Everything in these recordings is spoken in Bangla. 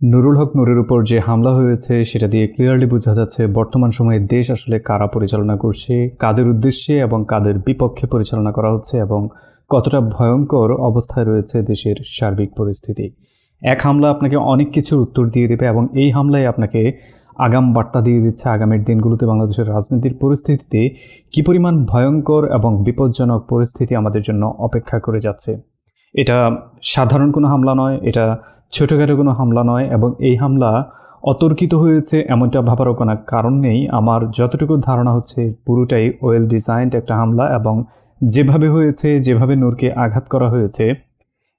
নুরুল হক নুরের উপর যে হামলা হয়েছে, সেটা দিয়ে ক্লিয়ারলি বোঝা যাচ্ছে বর্তমান সময়ে দেশ আসলে কারা পরিচালনা করছে, কাদের উদ্দেশ্যে এবং কাদের বিপক্ষে পরিচালনা করা হচ্ছে এবং কতটা ভয়ঙ্কর অবস্থায় রয়েছে দেশের সার্বিক পরিস্থিতি। এক হামলা আপনাকে অনেক কিছুর উত্তর দিয়ে দেবে এবং এই হামলায় আপনাকে আগাম বার্তা দিয়ে দিচ্ছে আগামীর দিনগুলোতে বাংলাদেশের রাজনীতির পরিস্থিতিতে কী পরিমাণ ভয়ঙ্কর এবং বিপজ্জনক পরিস্থিতি আমাদের জন্য অপেক্ষা করে যাচ্ছে। এটা সাধারণ কোনো হামলা নয়, এটা ছোটোখাটো কোনো হামলা নয় এবং এই হামলা অতর্কিত হয়েছে এমনটা ভাবারও কোনো কারণ নেই। আমার যতটুকু ধারণা হচ্ছে পুরোটাই ওয়েল ডিজাইনড একটা হামলা এবং যেভাবে হয়েছে, যেভাবে নূরকে আঘাত করা হয়েছে,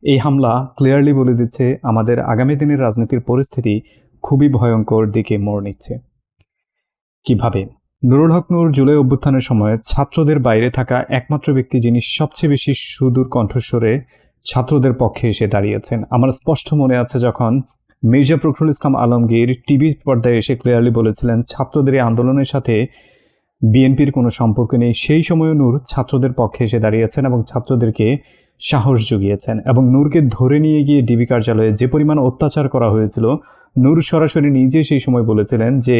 এই হামলা ক্লিয়ারলি বলে দিচ্ছে আমাদের আগামী দিনের রাজনীতির পরিস্থিতি খুবই ভয়ঙ্কর দিকে মোড় নিচ্ছে। কীভাবে? নুরুল হক নূর জুলাই অভ্যুত্থানের সময় ছাত্রদের বাইরে থাকা একমাত্র ব্যক্তি যিনি সবচেয়ে বেশি সুদূর কণ্ঠস্বরে ছাত্রদের পক্ষে এসে দাঁড়িয়েছেন। আমার স্পষ্ট মনে আছে যখন মির্জা ফখরুল ইসলাম আলমগীর টিভি পর্দায় এসে ক্লিয়ারলি বলেছিলেন, ছাত্রদের এই আন্দোলনের সাথে বিএনপির কোনো সম্পর্ক নেই। সেই সময়ও নূর ছাত্রদের পক্ষে এসে দাঁড়িয়েছেন এবং ছাত্রদেরকে সাহস জুগিয়েছেন এবং নূরকে ধরে নিয়ে গিয়ে ডিবি কার্যালয়ে যে পরিমাণ অত্যাচার করা হয়েছিল, নূর সরাসরি নিজে সেই সময় বলেছিলেন যে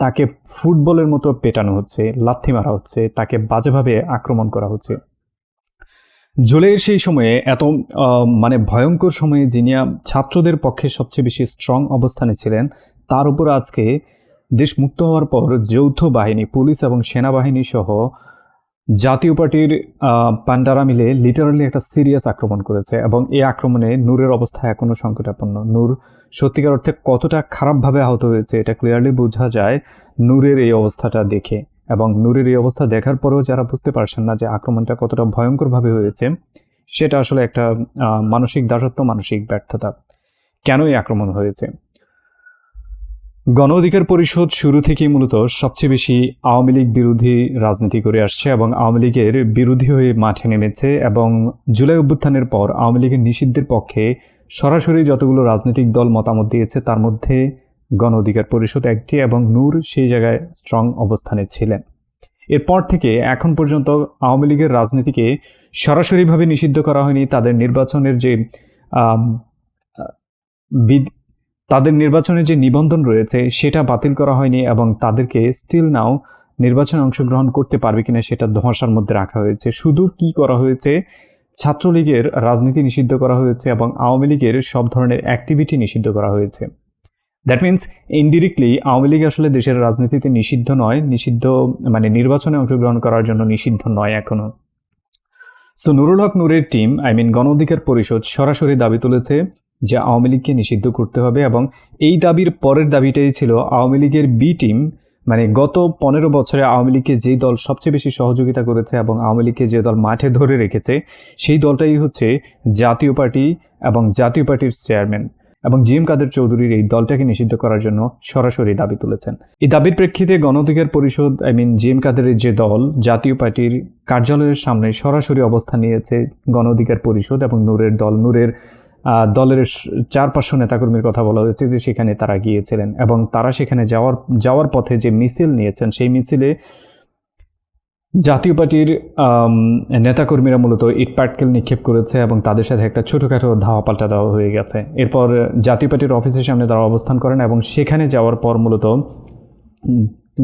তাকে ফুটবলের মতো পেটানো হচ্ছে, লাথি মারা হচ্ছে, তাকে বাজেভাবে আক্রমণ করা হচ্ছে। জুলাইয়ের সেই সময়ে এত মানে ভয়ঙ্কর সময়ে যিনি ছাত্রদের পক্ষে সবচেয়ে বেশি স্ট্রং অবস্থানে ছিলেন, তার উপর আজকে দেশ মুক্ত হওয়ার পর যৌথ বাহিনী, পুলিশ এবং সেনাবাহিনী সহ জাতীয় পার্টির পান্ডারা মিলে লিটারালি একটা সিরিয়াস আক্রমণ করেছে এবং এই আক্রমণে নূরের অবস্থা এখনও সংকটাপন্ন। নূর সত্যিকার অর্থে কতটা খারাপভাবে আহত হয়েছে এটা ক্লিয়ারলি বোঝা যায় নূরের এই অবস্থাটা দেখে। এবং নূরের এই অবস্থা দেখার পরেও যারা বুঝতে পারছেন না যে আক্রমণটা কতটা ভয়ঙ্করভাবে হয়েছে, সেটা আসলে একটা মানসিক দাসত্ব, মানসিক ব্যর্থতা। কেন এই আক্রমণ হয়েছে? গণ অধিকার পরিষদ শুরু থেকেই মূলত সবচেয়ে বেশি আওয়ামী লীগ বিরোধী রাজনীতি করে আসছে এবং আওয়ামী লীগের বিরোধী হয়ে মাঠে নেমেছে এবং জুলাই অভ্যুত্থানের পর আওয়ামী লীগের নিষিদ্ধের পক্ষে সরাসরি যতগুলো রাজনৈতিক দল মতামত দিয়েছে, তার মধ্যে গণ অধিকার পরিষদ একটি এবং নূর সেই জায়গায় স্ট্রং অবস্থানে ছিলেন। এরপর থেকে এখন পর্যন্ত আওয়ামী লীগের রাজনীতিকে সরাসরিভাবে নিষিদ্ধ করা হয়নি। তাদের নির্বাচনের যে তাদের নির্বাচনের যে নিবন্ধন রয়েছে সেটা বাতিল করা হয়নি এবং তাদেরকে স্টিল নাও নির্বাচনে অংশগ্রহণ করতে পারবে কিনা সেটা ধোঁয়াশার মধ্যে রাখা হয়েছে। শুধু কি করা হয়েছে? ছাত্রলীগের রাজনীতি নিষিদ্ধ করা হয়েছে এবং আওয়ামী লীগের সব ধরনের অ্যাক্টিভিটি নিষিদ্ধ করা হয়েছে। That means indirectly Awami League আসলে দেশের রাজনীতিতে নিষিদ্ধ নয়, নিষিদ্ধ মানে নির্বাচনে অংশগ্রহণ করার জন্য নিষিদ্ধ নয় এখনও। সো নুরুল হক নূরের team I mean Gono Odhikar পরিষদ সরাসরি দাবি তুলেছে যে আওয়ামী লীগকে নিষিদ্ধ করতে হবে এবং এই দাবির পরের দাবিটাই ছিল আওয়ামী লীগের বি টিম মানে গত পনেরো বছরে আওয়ামী লীগকে যে দল সবচেয়ে বেশি সহযোগিতা করেছে এবং আওয়ামী লীগকে যে দল মাঠে ধরে রেখেছে, সেই দলটাই হচ্ছে জাতীয় পার্টি এবং জাতীয় পার্টির চেয়ারম্যান এবং জি এম কাদের চৌধুরীর এই দলটাকে নিষিদ্ধ করার জন্য সরাসরি দাবি তুলেছেন। এই দাবির প্রেক্ষিতে গণ অধিকার পরিষদ, আই মিন জি এম কাদেরের যে দল, জাতীয় পার্টির কার্যালয়ের সামনে সরাসরি অবস্থান নিয়েছে গণ অধিকার পরিষদ এবং নূরের দল। নূরের দলের স- চার পাঁচশো নেতাকর্মীর কথা বলা হয়েছে যে সেখানে তারা গিয়েছিলেন এবং তারা সেখানে যাওয়ার যাওয়ার পথে যে মিছিল নিয়েছেন, সেই মিছিলে জাতীয় পার্টির নেতাকর্মীরা মূলত ইট পাটকেল নিক্ষেপ করেছে এবং তাদের সাথে একটা ছোটোখাটো ধাওয়া পাল্টা দেওয়া হয়ে গেছে। এরপর জাতীয় পার্টির অফিসের সামনে তারা অবস্থান করেন এবং সেখানে যাওয়ার পর মূলত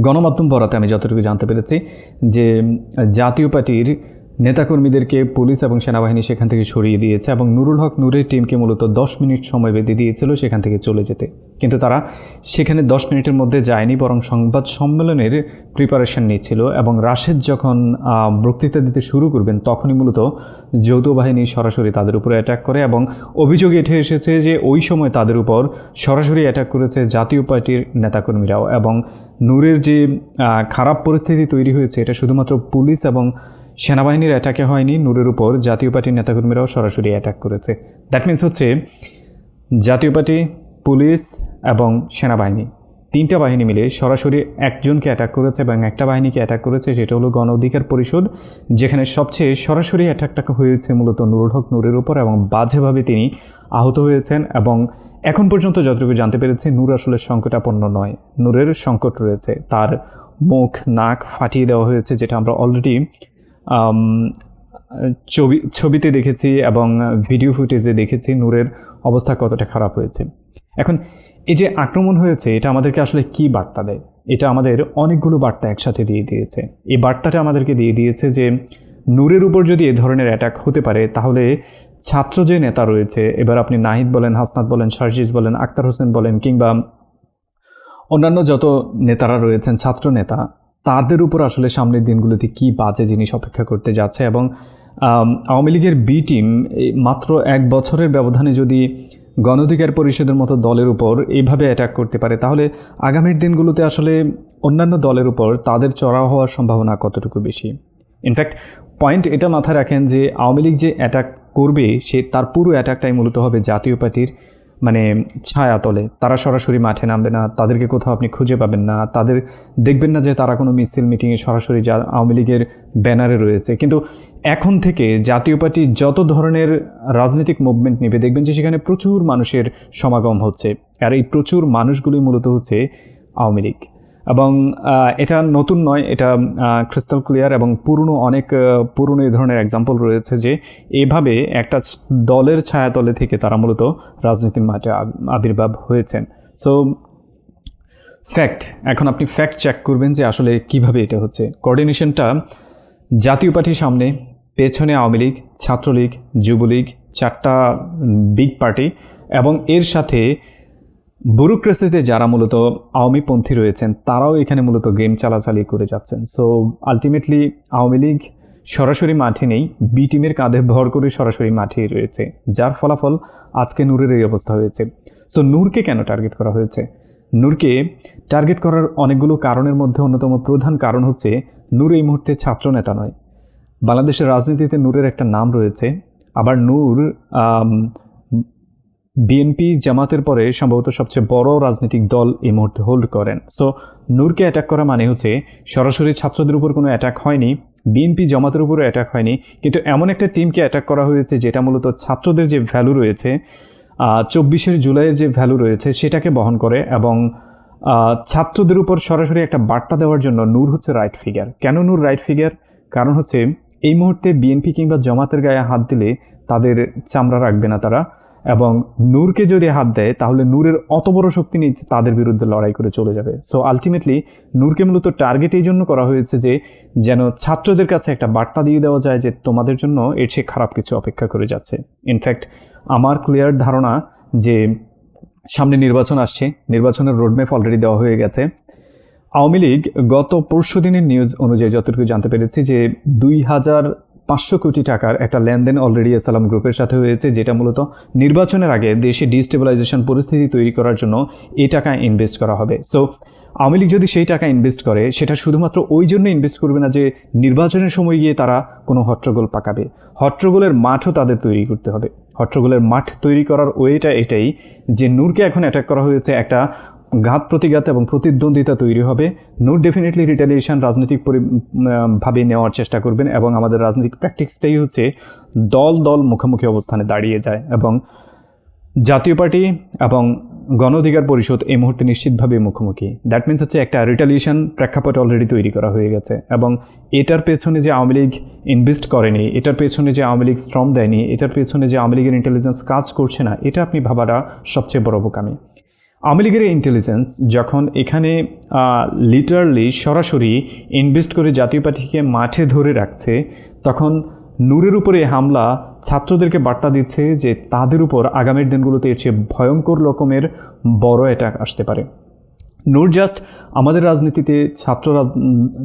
গণমাধ্যম বরাতে আমি যতটুকু জানতে পেরেছি যে, জাতীয় পার্টির নেতাকর্মীদেরকে পুলিশ এবং সেনাবাহিনী সেখান থেকে সরিয়ে দিয়েছে এবং নুরুল হক নূরের টিমকে মূলত দশ মিনিট সময় বেঁধে দিয়েছিল সেখান থেকে চলে যেতে। কিন্তু তারা সেখানে দশ মিনিটের মধ্যে যায়নি, বরং সংবাদ সম্মেলনের প্রিপারেশন নিচ্ছিল এবং রাশেদ যখন বক্তৃতা দিতে শুরু করবেন, তখনই মূলত যৌথ বাহিনী সরাসরি তাদের উপরে অ্যাটাক করে এবং অভিযোগ উঠে এসেছে যে ওই সময় তাদের উপর সরাসরি অ্যাটাক করেছে জাতীয় পার্টির নেতাকর্মীরাও এবং নূরের যে খারাপ পরিস্থিতি তৈরি হয়েছে, এটা শুধুমাত্র পুলিশ এবং সেনাবাহিনীর অ্যাটাকে হয়নি, নূরের উপর জাতীয় পার্টির নেতাকর্মীরাও সরাসরি অ্যাটাক করেছে। দ্যাট মিন্স হচ্ছে জাতীয় পার্টি পুলিশ এবং সেনাবাহিনী। তিনটা বাহিনী মিলে সরাসরি একজনকে অ্যাটাক করেছে এবং একটা বাহিনীকে অ্যাটাক করেছে, সেটা হলো গণ অধিকার পরিষদ, যেখানে সবচেয়ে সরাসরি অ্যাটাকটা হয়েছে মূলত নুরুল হক নূরের উপর এবং বাজেভাবে তিনি আহত হয়েছেন এবং এখন পর্যন্ত যতটুকু জানতে পেরেছি, নূর আসলে সংকটাপন্ন নয়। নূরের সংকট রয়েছে। তার মুখ, নাক ফাটিয়ে দেওয়া হয়েছে, যেটা আমরা অলরেডি ছবি ছবিতে দেখেছি এবং ভিডিও ফুটেজে দেখেছি নূরের অবস্থা কতটা খারাপ হয়েছে। এখন এই যে আক্রমণ হয়েছে, এটা আমাদেরকে আসলে কি বার্তা দেয়? এটা আমাদের অনেকগুলো বার্তা একসাথে দিয়ে দিয়েছে। এই বার্তাটা আমাদেরকে দিয়ে দিয়েছে যে, নূরের উপর যদি এ ধরনের অ্যাটাক হতে পারে, তাহলে ছাত্র যে নেতা রয়েছে, এবার আপনি নাহিদ বলেন, হাসনাত বলেন শারজিজ বলেন, আক্তার হোসেন বলেন, কিংবা অন্যান্য যত নেতারা রয়েছেন, ছাত্র নেতা তাদের উপর আসলে সামনের দিনগুলোতে কি বাজে জিনিস অপেক্ষা করতে যাচ্ছে এবং আওয়ামী লীগের বি টিম মাত্র এক বছরের ব্যবধানে যদি গণঅধিকার পরিষদের মতো দলের উপর এইভাবে অ্যাটাক করতে পারে, তাহলে আগামীর দিনগুলোতে আসলে অন্যান্য দলের উপর তাদের চড়াও হওয়ার সম্ভাবনা কতটুকু বেশি? ইনফ্যাক্ট পয়েন্ট এটা মাথায় রাখেন যে, আওয়ামী লীগ যে অ্যাটাক করবে, সে তার পুরো অ্যাটাকটাই মূলত হবে জাতীয় পার্টির মানে ছায়া তলে। তারা সরাসরি মাঠে নামবে না, তাদেরকে কোথাও আপনি খুঁজে পাবেন না। তাদের দেখবেন না যে তারা কোনো মিছিল মিটিংয়ে সরাসরি যা আওয়ামী লীগের ব্যানারে রয়েছে। কিন্তু এখন থেকে জাতীয় পার্টি যত ধরনের রাজনৈতিক মুভমেন্ট নেবে, দেখবেন যে সেখানে প্রচুর মানুষের সমাগম হচ্ছে। আর এই প্রচুর মানুষগুলি মূলত হচ্ছে আওয়ামী লীগ। এবং এটা নতুন নয়, এটা ক্রিস্টাল ক্লিয়ার এবং পুরনো অনেক পুরনো এই ধরনের এক্সাম্পল রয়েছে যে এভাবে একটা দলের ছায়াতলে থেকে তারা মূলত রাজনীতির মাঠে আবির্ভাব হয়েছেন। সো ফ্যাক্ট এখন আপনি ফ্যাক্ট চেক করবেন যে আসলে কীভাবে এটা হচ্ছে। কোঅর্ডিনেশনটা জাতীয় পার্টির সামনে, পেছনে আওয়ামী লীগ, ছাত্রলীগ, যুবলীগ, চারটা বিগ পার্টি এবং এর সাথে ব্যুরোক্রেসিতে যারা মূলত আওয়ামীপন্থী রয়েছেন, তারাও এখানে মূলত গেম চালাচালি করে যাচ্ছেন। সো আলটিমেটলি আওয়ামী লীগ সরাসরি মাঠে নেই বি টিমের কাঁধে ভর করে সরাসরি মাঠে রয়েছে, যার ফলাফল আজকে নূরের এই অবস্থা হয়েছে। সো নূরকে কেন টার্গেট করা হয়েছে? নূরকে টার্গেট করার অনেকগুলো কারণের মধ্যে অন্যতম প্রধান কারণ হচ্ছে, নূর এই মুহূর্তে ছাত্রনেতা নয়। বাংলাদেশের রাজনীতিতে নূরের একটা নাম রয়েছে, আবার নূর বিএনপি জামাতের পরে সম্ভবত সবচেয়ে বড় রাজনৈতিক দল এই মুহূর্তে হোল্ড করেন। সো নূরকে অ্যাটাক করা মানে হচ্ছে সরাসরি ছাত্রদের উপর কোনো অ্যাটাক হয়নি, বিএনপি জামাতের উপরও অ্যাটাক হয়নি, কিন্তু এমন একটা টিমকে অ্যাটাক করা হয়েছে যেটা মূলত ছাত্রদের যে ভ্যালু রয়েছে চব্বিশের জুলাইয়ের যে ভ্যালু রয়েছে সেটাকে বহন করে এবং ছাত্রদের উপর সরাসরি একটা বার্তা দেওয়ার জন্য নূর হচ্ছে রাইট ফিগার কেন নূর রাইট ফিগার কারণ হচ্ছে এই মুহূর্তে বিএনপি কিংবা জামাতের গায়ে হাত দিলে তাদের চামড়া রাখবে না তারা। এবং নূরকে যদি হাত দেয়, তাহলে নূরের অত বড় শক্তি নিয়ে তাদের বিরুদ্ধে লড়াই করে চলে যাবে। সো আলটিমেটলি নূরকে মূলত টার্গেট এই জন্য করা হয়েছে যে, যেন ছাত্রদের কাছে একটা বার্তা দিয়ে দেওয়া যায় যে, তোমাদের জন্য এর চেয়ে খারাপ কিছু অপেক্ষা করে যাচ্ছে। ইনফ্যাক্ট আমার ক্লিয়ার ধারণা যে, সামনে নির্বাচন আসছে, নির্বাচনের রোডম্যাপ অলরেডি দেওয়া হয়ে গেছে। আওয়ামী লীগ গত পরশু দিনের নিউজ অনুযায়ী যতটুকু জানতে পেরেছি যে, দুই হাজার পাঁচশো কোটি টাকার একটা লেনদেন অলরেডি এসালাম গ্রুপের সাথে হয়েছে, যেটা মূলত নির্বাচনের আগে দেশে ডিস্টেবিলাইজেশন পরিস্থিতি তৈরি করার জন্য এই টাকা ইনভেস্ট করা হবে। সো আওয়ামী লীগ যদি সেই টাকা ইনভেস্ট করে, সেটা শুধুমাত্র ওই জন্য ইনভেস্ট করবে না যে, নির্বাচনের সময় গিয়ে তারা কোনো হট্টগোল পাকাবে। হট্টগোলের মাঠও তাদের তৈরি করতে হবে। হট্টগোলের মাঠ তৈরি করার ওয়েটা এটাই যে, নূরকে এখন অ্যাটাক করা হয়েছে একটা ঘাত প্রতিঘাত এবং প্রতিদ্বন্দ্বিতা তৈরি হবে। নূর ডেফিনেটলি রিটালিয়েশন রাজনৈতিক ভাবে নেওয়ার চেষ্টা করবেন এবং আমাদের রাজনৈতিক প্র্যাকটিক্সটাই হচ্ছে দল দল মুখোমুখি অবস্থানে দাঁড়িয়ে যায় এবং জাতীয় পার্টি এবং গণ অধিকার পরিষদ এই মুহূর্তে নিশ্চিতভাবে মুখোমুখি। দ্যাট মিন্স হচ্ছে একটা রিটালিয়েশন প্রেক্ষাপট অলরেডি তৈরি করা হয়ে গেছে এবং এটার পেছনে যে আওয়ামী লীগ ইনভেস্ট করেনি, এটার পেছনে যে আওয়ামী লীগ শ্রম দেয়নি, এটার পেছনে যে আওয়ামী লীগের ইন্টেলিজেন্স কাজ করছে না, এটা আপনি ভাবাটা সবচেয়ে বড় বোকামি। আওয়ামী লীগের ইন্টেলিজেন্স যখন এখানে লিটারলি সরাসরি ইনভেস্ট করে জাতীয় পার্টিকে মাঠে ধরে রাখছে, তখন নূরের উপরে হামলা ছাত্রদেরকে বার্তা দিচ্ছে যে তাদের উপর আগামীর দিনগুলোতে এর চেয়ে ভয়ঙ্কর রকমের বড় অ্যাটাক আসতে পারে। নূর জাস্ট আমাদের রাজনীতিতে ছাত্ররা,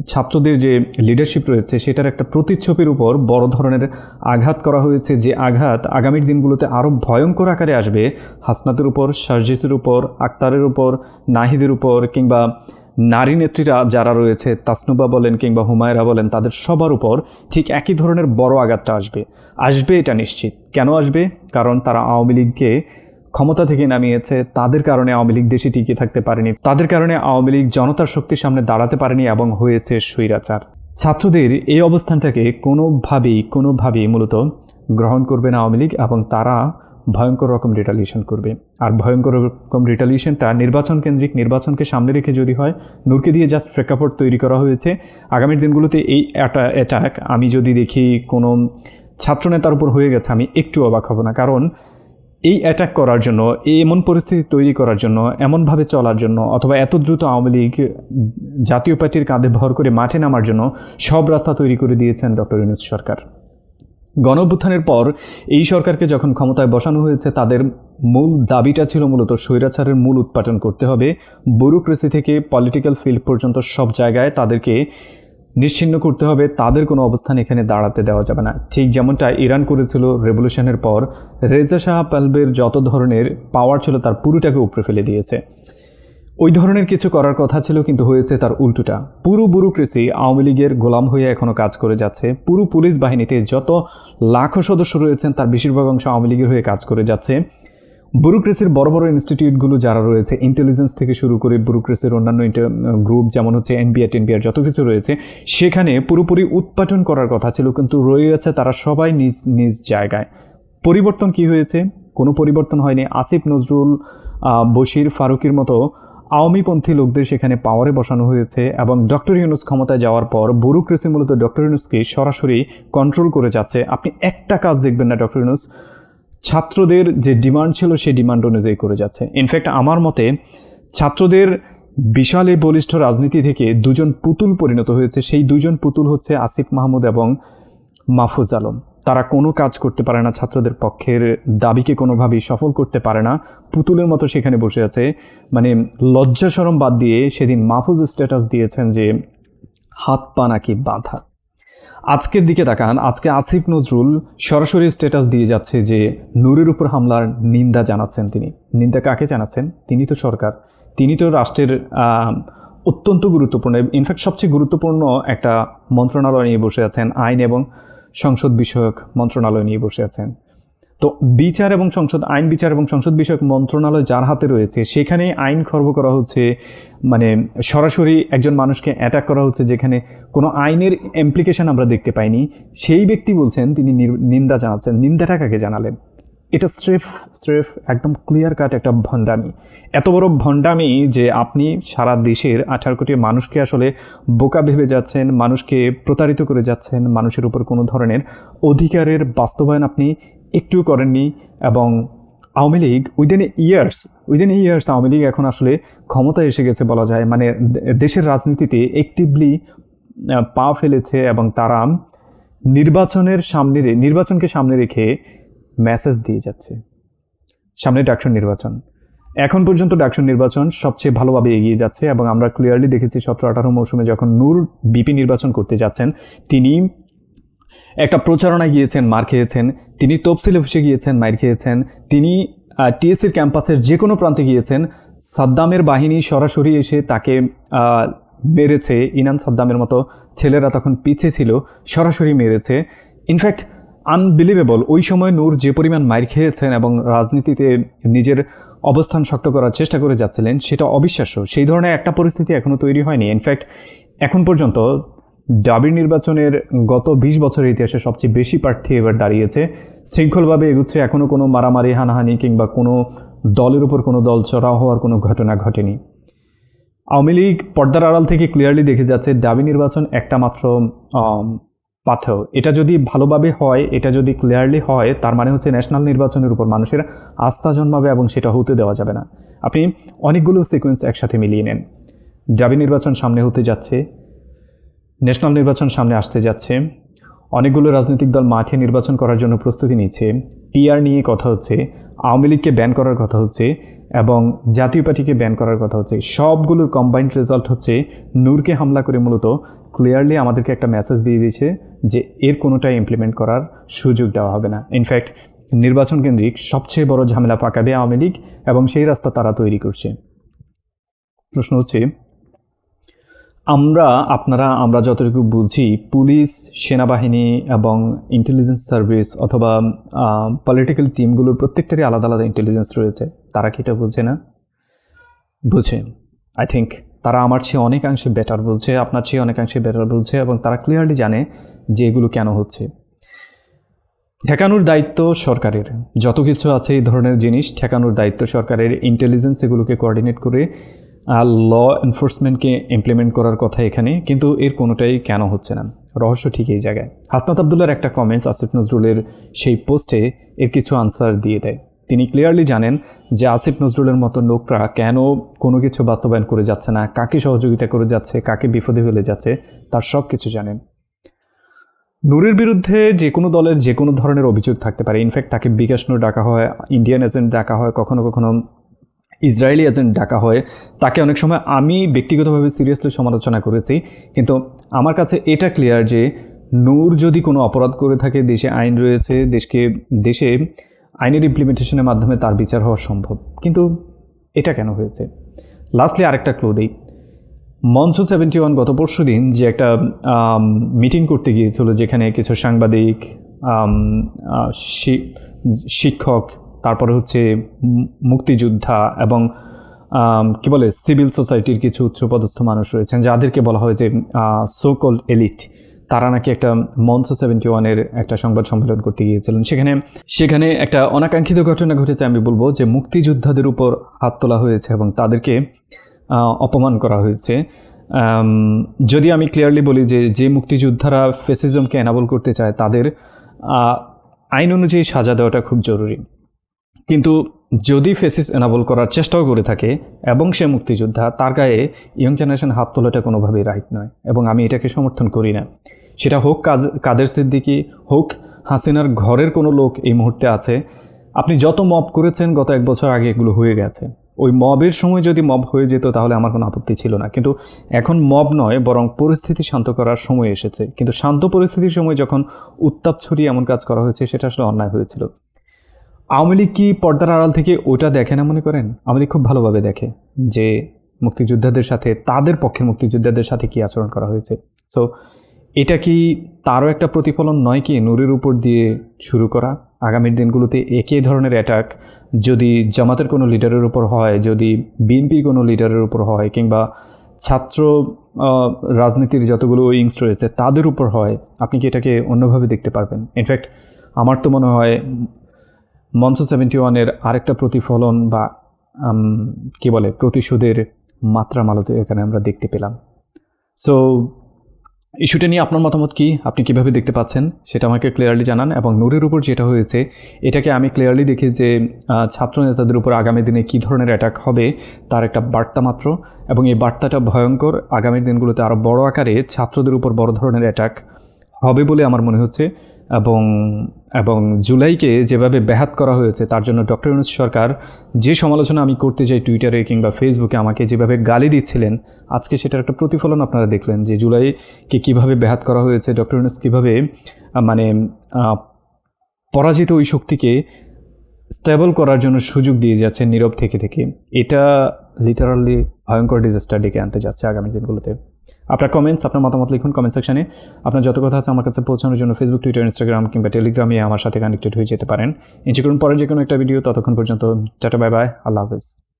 ছাত্রদের যে লিডারশিপ রয়েছে, সেটার একটা প্রতিচ্ছবির উপর বড় ধরনের আঘাত করা হয়েছে। যে আঘাত আগামীর দিনগুলোতে আরও ভয়ঙ্কর আকারে আসবে, হাসনাতের উপর সার্জিসের উপর, আক্তারের উপর, নাহিদের উপর কিংবা নারী নেত্রীরা যারা রয়েছে, তাসনুবা বলেন কিংবা হুমায়রা বলেন, তাদের সবার উপর ঠিক একই ধরনের বড় আঘাতটা আসবে। আসবে এটা নিশ্চিত। কেন আসবে? কারণ তারা আওয়ামী লীগকে ক্ষমতা থেকে নামিয়েছে, তাদের কারণে আওয়ামী লীগ দেশে টিকে থাকতে পারেনি। তাদের কারণে আওয়ামী লীগ জনতার শক্তির সামনে দাঁড়াতে পারেনি এবং হয়েছে স্বৈরাচার। ছাত্রদের এই অবস্থানটাকে কোনোভাবেই কোনোভাবেই মূলত গ্রহণ করবে না আওয়ামী লীগ এবং তারা ভয়ঙ্কর রকম রিটালিয়েশন করবে। আর ভয়ঙ্কর রকম রিটালিয়েশনটা নির্বাচন কেন্দ্রিক নির্বাচনকে সামনে রেখে যদি হয়, নূরকে দিয়ে জাস্ট প্রেক্ষাপট তৈরি করা হয়েছে। আগামী দিনগুলোতে এই অ্যাটাক আমি যদি দেখি কোনো ছাত্রনেতার উপর হয়ে গেছে, আমি একটু অবাক হব না। কারণ এই অ্যাটাক করার জন্য, এই এমন পরিস্থিতি তৈরি করার জন্য, এমনভাবে চলার জন্য, অথবা এত দ্রুত আওয়ামী লীগ জাতীয় পার্টির কাঁধে ভর করে মাঠে নামার জন্য সব রাস্তা তৈরি করে দিয়েছেন ডক্টর ইউনুস সরকার। গণঅভ্যুত্থানের পর এই সরকারকে যখন ক্ষমতায় বসানো হয়েছে, তাদের মূল দাবিটা ছিল মূলত স্বৈরাচারের মূল উৎপাদন করতে হবে। ব্যুরোক্রেসি থেকে পলিটিক্যাল ফিল্ড পর্যন্ত সব জায়গায় তাদেরকে নিশ্চিন্ন করতে হবে, তাদের কোনো অবস্থান এখানে দাঁড়াতে দেওয়া যাবে না। ঠিক যেমনটা ইরান করেছিল রেভলিউশনের পর, রেজা শাহ পালবের যত ধরনের পাওয়ার ছিল তার পুরোটাকে উপরে ফেলে দিয়েছে। ওই ধরনের কিছু করার কথা ছিল, কিন্তু হয়েছে তার উল্টোটা। পুরো ব্যুরোক্রেসি আওয়ামী লীগের গোলাম হয়ে এখনও কাজ করে যাচ্ছে। পুরো পুলিশ বাহিনীতে যত লাখো সদস্য রয়েছেন, তার বেশিরভাগ অংশ আওয়ামী লীগের হয়ে কাজ করে যাচ্ছে। ব্যুরোক্রেসির বড় বড় ইনস্টিটিউটগুলো যারা রয়েছে ইন্টেলিজেন্স থেকে শুরু করে ব্যুরোক্রেসির অন্যান্য গ্রুপ যেমন হচ্ছে এনবিআর টেনবিআর যত কিছু রয়েছে, সেখানে পুরোপুরি উৎপাটন করার কথা ছিল, কিন্তু রয়ে গেছে তারা সবাই নিজ নিজ জায়গায়। পরিবর্তন কি হয়েছে? কোনো পরিবর্তন হয়নি। আসিফ নজরুল বশির ফারুকির মতো আওয়ামীপন্থী লোকদের সেখানে পাওয়ারে বসানো হয়েছে এবং ডক্টর ইউনুস ক্ষমতায় যাওয়ার পর ব্যুরোক্রেসি মূলত ডক্টর ইউনুসকে সরাসরি কন্ট্রোল করে যাচ্ছে। আপনি একটা কাজ দেখবেন না ডক্টর ইউনুস ছাত্রদের যে ডিমান্ড ছিল সেই ডিমান্ড অনুযায়ী করে যাচ্ছে। ইনফ্যাক্ট আমার মতে ছাত্রদের বিশাল এই বলিষ্ঠ রাজনীতি থেকে দুজন পুতুল পরিণত হয়েছে। সেই দুজন পুতুল হচ্ছে আসিফ মাহমুদ এবং মাহফুজ আলম। তারা কোনো কাজ করতে পারে না, ছাত্রদের পক্ষের দাবিকে কোনোভাবেই সফল করতে পারে না। পুতুলের মতো সেখানে বসে আছে। মানে লজ্জা সরম বাদ দিয়ে সেদিন মাহফুজ স্ট্যাটাস দিয়েছেন যে হাত পা নাকি বাঁধা। আজকের দিকে তাকান, আজকে আসিফ নজরুল সরাসরি স্ট্যাটাস দিয়ে যাচ্ছে যে নূরের উপর হামলার নিন্দা জানাচ্ছেন তিনি। নিন্দা কাকে জানাচ্ছেন? তিনি তো সরকার। তিনি তো রাষ্ট্রের অত্যন্ত গুরুত্বপূর্ণ ইনফ্যাক্ট সবচেয়ে গুরুত্বপূর্ণ একটা মন্ত্রণালয় নিয়ে বসে আছেন আইন এবং সংসদ বিষয়ক মন্ত্রণালয় নিয়ে বসে আছেন। তো বিচার এবং সংসদ, আইন বিচার এবং সংসদ বিষয়ক মন্ত্রণালয় যার হাতে রয়েছে, সেখানে আইন খর্ব করা হচ্ছে মানে সরাসরি একজন মানুষকে অ্যাটাক করা হচ্ছে যেখানে কোনো আইনের ইমপ্লিকেশন আমরা দেখতে পাইনি। সেই ব্যক্তি বলছেন, তিনি নিন্দা জানাচ্ছেন। নিন্দাটা কাকে জানালেন? এটা স্রেফ স্রেফ একদম ক্লিয়ার কাট একটা ভণ্ডামি। এত বড় ভণ্ডামি যে আপনি সারা দেশের আঠারো কোটি মানুষকে আসলে বোকা ভেবে যাচ্ছেন, মানুষকে প্রতারিত করে যাচ্ছেন, মানুষের উপর কোনো ধরনের অধিকারের বাস্তবায়ন আপনি একটু করেননি এবং Awami League within years within years Awami League এখন আসলে ক্ষমতায় এসে গেছে বলা যায়। মানে দেশের রাজনীতিতে অ্যাক্টিভলি পা ফেলেছে এবং তারা নির্বাচনের সামনে নির্বাচনকে সামনে রেখে মেসেজ দিয়ে যাচ্ছে। সামনে ডাকসন নির্বাচন। এখন পর্যন্ত ডাকসন নির্বাচন সবচেয়ে ভালোভাবে এগিয়ে যাচ্ছে এবং আমরা ক্লিয়ারলি দেখেছি সতেরো আঠারো মৌসুমে যখন নূর বিপি নির্বাচন করতে যাচ্ছেন, তিনি একটা প্রচারণায় গিয়েছেন, মার খেয়েছেন, তিনি তফসিলে বসে গিয়েছেন মার খেয়েছেন, তিনি টিএসসির ক্যাম্পাসের যে কোনো প্রান্তে গিয়েছেন, সাদ্দামের বাহিনী সরাসরি এসে তাকে মেরেছে ইনান সাদ্দামের মতো ছেলেরা তখন পিছে ছিল, সরাসরি মেরেছে। ইনফ্যাক্ট আনবিলিভেবল ওই সময় নূর যে পরিমাণ মাইর খেয়েছেন এবং রাজনীতিতে নিজের অবস্থান শক্ত করার চেষ্টা করে যাচ্ছিলেন, সেটা অবিশ্বাস্য। সেই ধরনের একটা পরিস্থিতি এখনও তৈরি হয়নি। ইনফ্যাক্ট এখন পর্যন্ত ডাবির নির্বাচনের গত ২০ বছরের ইতিহাসে সবচেয়ে বেশি প্রার্থী এবার দাঁড়িয়েছে। শৃঙ্খলভাবে এগুচ্ছে এখনও কোনো মারামারি, হানাহানি কিংবা কোনো দলের উপর কোনো দল চড়াও হওয়ার কোনো ঘটনা ঘটেনি। আওয়ামী লীগ পর্দার আড়াল থেকে ক্লিয়ারলি দেখে যাচ্ছে ডাবি নির্বাচন একটা মাত্র পাথেও এটা যদি ভালোভাবে হয়, এটা যদি ক্লিয়ারলি হয়, তার মানে হচ্ছে ন্যাশনাল নির্বাচনের উপর মানুষের আস্থা জন্মাবে এবং সেটা হতে দেওয়া যাবে না। আপনি অনেকগুলো সিকোয়েন্স একসাথে মিলিয়ে নেন। ডাবি নির্বাচন সামনে হতে যাচ্ছে। ন্যাশনাল নির্বাচন সামনে আসতে যাচ্ছে। অনেকগুলো রাজনৈতিক দল মাঠে নির্বাচন করার জন্য প্রস্তুতি নিচ্ছে। পিআর নিয়ে কথা হচ্ছে, আওয়ামী লীগকে ব্যান করার কথা হচ্ছে এবং জাতীয় পার্টিকে ব্যান করার কথা হচ্ছে। সবগুলোর কম্বাইন্ড রেজাল্ট হচ্ছে নূরকে হামলা করে মূলত ক্লিয়ারলি আমাদেরকে একটা মেসেজ দিয়ে দিয়েছে যে এর কোনোটাই ইমপ্লিমেন্ট করার সুযোগ দেওয়া হবে না। ইনফ্যাক্ট নির্বাচন কেন্দ্রিক সবচেয়ে বড় ঝামেলা পাকাবে আওয়ামী লীগ এবং সেই রাস্তা তারা তৈরি করছে। প্রশ্ন হচ্ছে আমরা, আপনারা, আমরা যতটুকু বুঝি, পুলিশ, সেনাবাহিনী এবং ইন্টেলিজেন্স সার্ভিস অথবা পলিটিক্যাল টিমগুলোর প্রত্যেকটারই আলাদা আলাদা ইন্টেলিজেন্স রয়েছে। তারা কি এটা বোঝে না? বুঝে। আই থিঙ্ক তারা আমার চেয়ে অনেকাংশে বেটার বলছে, আপনার চেয়ে অনেকাংশে বেটার বলছে এবং তারা ক্লিয়ারলি জানে যে এগুলো কেন হচ্ছে। ঠেকানোর দায়িত্ব সরকারের। যত কিছু আছে এই ধরনের জিনিস, ঠেকানোর দায়িত্ব সরকারের। ইন্টেলিজেন্স এগুলোকে কোঅর্ডিনেট করে ল এনফোর্সমেন্টকে ইমপ্লিমেন্ট করার কথা এখানে কিন্তু এর কোনোটাই কেন হচ্ছে না? রহস্য ঠিক এই জায়গায়। হাসনাত আবদুল্লার একটা কমেন্টস আসিফ নজরুলের সেই পোস্টে এর কিছু আনসার দিয়ে দেয়। তিনি ক্লিয়ারলি জানেন যে আসিফ নজরুলের মতো লোকরা কেন কোনো কিছু বাস্তবায়ন করে যাচ্ছে না, কাকে সহযোগিতা করে যাচ্ছে, কাকে বিপদে ফেলে যাচ্ছে, তার সব কিছু জানেন। নূরের বিরুদ্ধে যে কোনো দলের যে কোনো ধরনের অভিযোগ থাকতে পারে। ইনফ্যাক্ট তাকে বিকাশ নূর ডাকা হয় ইন্ডিয়ান এজেন্ট ডাকা হয়, কখনো কখনো ইসরায়েলি এজেন্ট ডাকা হয়, তাকে অনেক সময় আমি ব্যক্তিগতভাবে সিরিয়াসলি সমালোচনা করেছি, কিন্তু আমার কাছে এটা ক্লিয়ার যে নূর যদি কোনো অপরাধ করে থাকে, দেশে আইন রয়েছে, দেশকে, দেশে আইনের ইমপ্লিমেন্টেশনের মাধ্যমে তার বিচার হওয়া সম্ভব। কিন্তু এটা কেন হয়েছে? লাস্টলি আরেকটা ক্লু দিই। মঞ্চ সেভেন্টি ওয়ান গত পরশু দিন যে একটা মিটিং করতে গিয়েছিল, যেখানে কিছু সাংবাদিক শিক্ষক তারপরে হচ্ছে মুক্তিযোদ্ধা এবং কি বলে, সিভিল সোসাইটির কিছু উচ্চপদস্থ মানুষ রয়েছেন, যাদেরকে বলা হয় যে সোকল এলিট তারা নাকি একটা মঞ্চ সেভেন্টি ওয়ানের একটা সংবাদ সম্মেলন করতে গিয়েছিলেন। সেখানে সেখানে একটা অনাকাঙ্ক্ষিত ঘটনা ঘটেছে, আমি বলব যে, মুক্তিযোদ্ধাদের উপর হাত তোলা হয়েছে এবং তাদেরকে অপমান করা হয়েছে। যদি আমি ক্লিয়ারলি বলি যে যে মুক্তিযোদ্ধারা ফেসিজমকে এনাবল করতে চায়, তাদের আইন অনুযায়ী সাজা দেওয়াটা খুব জরুরি। কিন্তু যদি ফেসিস এনাবল করার চেষ্টাও করে থাকে এবং সে মুক্তিযোদ্ধা, তার গায়ে ইয়ং জেনারেশন হাত তোলাটা কোনোভাবেই রাইট নয় এবং আমি এটাকে সমর্থন করি না। সেটা হোক কাজ, কাদের সিদ্দিকি, হোক হাসিনার ঘরের কোনো লোক এই মুহূর্তে আছে। আপনি যত মব করেছেন, গত এক বছর আগে এগুলো হয়ে গেছে। ওই মবের সময় যদি মব হয়ে যেত, তাহলে আমার কোনো আপত্তি ছিল না। কিন্তু এখন মব নয়, বরং পরিস্থিতি শান্ত করার সময় এসেছে। কিন্তু শান্ত পরিস্থিতির সময় যখন উত্তাপ ছড়িয়ে এমন কাজ করা হয়েছে, সেটা আসলে অন্যায় হয়েছিল। আওয়ামী লীগ কি পর্দার আড়াল থেকে ওটা দেখে না মনে করেন? আওয়ামী খুব ভালোভাবে দেখে যে মুক্তিযোদ্ধাদের সাথে, তাদের পক্ষে মুক্তিযোদ্ধাদের সাথে কি আচরণ করা হয়েছে। সো এটা কি তারও একটা প্রতিফলন নয় কি নূরের উপর দিয়ে শুরু করা? আগামীর দিনগুলোতে একই ধরনের অ্যাটাক যদি জামাতের কোনো লিডারের উপর হয়, যদি বিএনপির কোনো লিডারের উপর হয়, কিংবা ছাত্র রাজনীতির যতগুলো উইংস রয়েছে তাদের উপর হয়, আপনি কি এটাকে অন্যভাবে দেখতে পারবেন? ইনফ্যাক্ট আমার তো মনে হয় মঞ্চ সেভেন্টি ওয়ানের আরেকটা প্রতিফলন বা কি বলে, প্রতিশোধের মাত্রা মালতে এখানে আমরা দেখতে পেলাম। সো ইস্যুটা নিয়ে আপনার মতামত কি? আপনি কীভাবে দেখতে পাচ্ছেন? সেটা আমাকে ক্লিয়ারলি জানান এবং নূরের উপর যেটা হয়েছে, এটাকে আমি ক্লিয়ারলি দেখি যে ছাত্র নেতাদের উপর আগামী দিনে কী ধরনের অ্যাটাক হবে, তার একটা বার্তা মাত্র এবং এই বার্তাটা ভয়ঙ্কর। আগামী দিনগুলোতে আরও বড় আকারে ছাত্রদের উপর বড় ধরনের অ্যাটাক হবে বলে আমার মনে হচ্ছে এবং এবং জুলাইকে যেভাবে ব্যাহাত করা হয়েছে, তার জন্য ডক্টর ইউনুস সরকার যে সমালোচনা আমি করতে চাই টুইটারে কিংবা ফেসবুকে আমাকে যেভাবে গালি দিচ্ছিলেন, আজকে সেটার একটা প্রতিফলন আপনারা দেখলেন যে জুলাইকে কীভাবে ব্যাহাত করা হয়েছে, ডক্টর ইউনুস কীভাবে মানে পরাজিত ওই শক্তিকে স্টেবল করার জন্য সুযোগ দিয়ে যাচ্ছে নীরব থেকে থেকে। এটা লিটারালি ভয়ঙ্কর ডিজাস্টার ডেকে আনতে যাচ্ছে আগামী দিনগুলোতে। আপনার কমেন্টস আপনার মতামত লিখুন কমেন্ট সেকশনে আপনার যত কথা আছে আমার কাছে পৌঁছানোর জন্য ফেসবুক টুইটার ইনস্টাগ্রাম কিংবা টেলিগ্রামে আমার সাথে কানেক্টেড হয়ে যেতে পারেন। এনজি করুন পরের যে কোনো একটা ভিডিও ততক্ষণ পর্যন্ত, টাটা বাই বাই আল্লাহ হাফেজ।